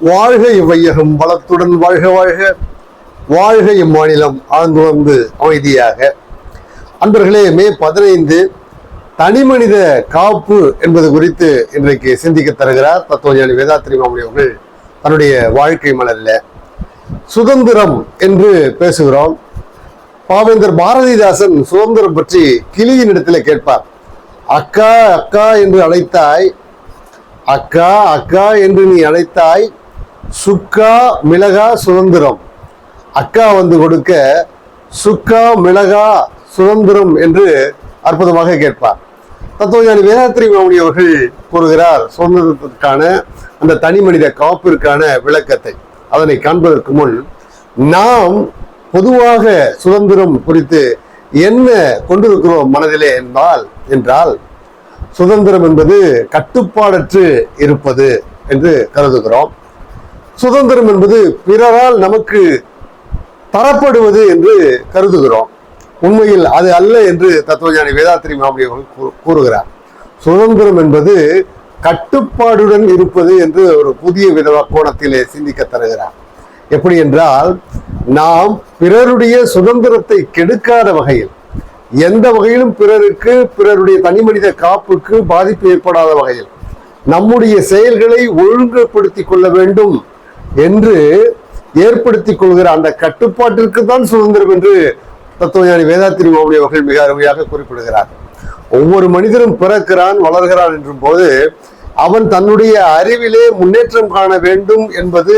வாழ்க இவ்வையகம் வளத்துடன் வாழ்க வாழ்க. வாழ்க இம்மாநிலம் ஆழ்ந்து வந்து அமைதியாக. அன்பர்களே மே பதினைந்து தனிமனித காப்பு என்பது குறித்து இன்றைக்கு சிந்திக்க தருகிறார் தத்துவஞானி வேதாத்திரி மாமணி அவர்கள் தன்னுடைய வாழ்க்கை மலரில் சுதந்திரம் என்று பேசுகிறோம். பாவேந்தர் பாரதிதாசன் சுதந்திரம் பற்றி கிளியின் இடத்துல கேட்பார். அக்கா அக்கா என்று அழைத்தாய். அக்கா அக்கா என்று நீ அழைத்தாய். சுக்கா மிளகா சுதந்திரம். அக்கா வந்து கொடுக்க சுக்கா மிளகா சுதந்திரம் என்று அற்புதமாக கேட்பார். தத்துவஞானி வேதாத்திரி மாமணி அவர்கள் கூறுகிறார் சுதந்திரத்திற்கான அந்த தனி மனித காப்பிற்கான விளக்கத்தை. அதனை காண்பதற்கு முன் நாம் பொதுவாக சுதந்திரம் குறித்து என்ன கொண்டிருக்கிறோம் மனதிலே என்றால் என்றால் சுதந்திரம் என்பது கட்டுப்பாடற்று இருப்பது என்று கருதுகிறோம். சுதந்திரம் என்பது பிறரால் நமக்கு தரப்படுவது என்று கருதுகிறோம். உண்மையில் அது அல்ல என்று தத்துவஞானி வேதாத்திரி மாமணி அவர்கள் கூறுகிறார். சுதந்திரம் என்பது கட்டுப்பாடுடன் இருப்பது என்று ஒரு புதிய வித கோணத்திலே சிந்திக்க தருகிறார். எப்படி என்றால் நாம் பிறருடைய சுதந்திரத்தை கெடுக்காத வகையில் எந்த வகையிலும் பிறருக்கு பிறருடைய தனிமனித காப்புக்கு பாதிப்பு ஏற்படாத வகையில் நம்முடைய செயல்களை ஒழுங்குபடுத்திக் கொள்ள வேண்டும் என்று ஏற்படுத்திக் கொள்கிற அந்த கட்டுப்பாட்டிற்கு தான் சுதந்திரம் என்று தத்துவஞானி வேதாத்திரி மாவுடைய அவர்கள் மிக அருமையாக குறிப்பிடுகிறார். ஒவ்வொரு மனிதனும் பிறக்கிறான் வளர்கிறான் என்றும் போது அவன் தன்னுடைய அறிவிலே முன்னேற்றம் காண வேண்டும் என்பது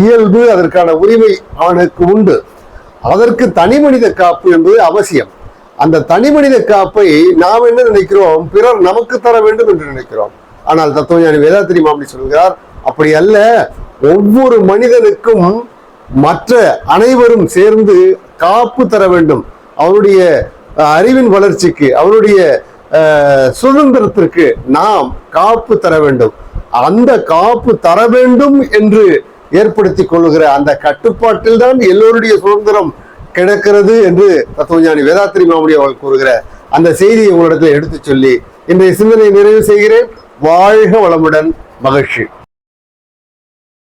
இயல்பு அதற்கான உரிமை அவனுக்கு உண்டு. அதற்கு தனி மனித காப்பு என்பது அவசியம். அந்த தனி மனித காப்பை நாம் என்ன நினைக்கிறோம்? பிறர் நமக்கு தர வேண்டும் என்று நினைக்கிறோம். ஆனால் தத்துவஞானி வேதாத்திரி மாமணி சொல்கிறார் அப்படி அல்ல. ஒவ்வொரு மனிதனுக்கும் மற்ற அனைவரும் சேர்ந்து காப்பு தர வேண்டும். அவருடைய அறிவின் வளர்ச்சிக்கு அவருடைய சுதந்திரத்திற்கு நாம் காப்பு தர வேண்டும். அந்த காப்பு தர வேண்டும் என்று ஏற்படுத்தி கொள்ளுகிற அந்த கட்டுப்பாட்டில் தான் எல்லோருடைய சுதந்திரம் கிடக்கிறது என்று தத்துவஞானி வேதாத்திரி மாமுடி அவர்கள் கூறுகிற அந்த செய்தியை உங்களிடத்தில் எடுத்துச் சொல்லி இன்றைய சிந்தனை நிறைவு செய்கிறேன். வாழ்க வளமுடன் மகிழ்ச்சி.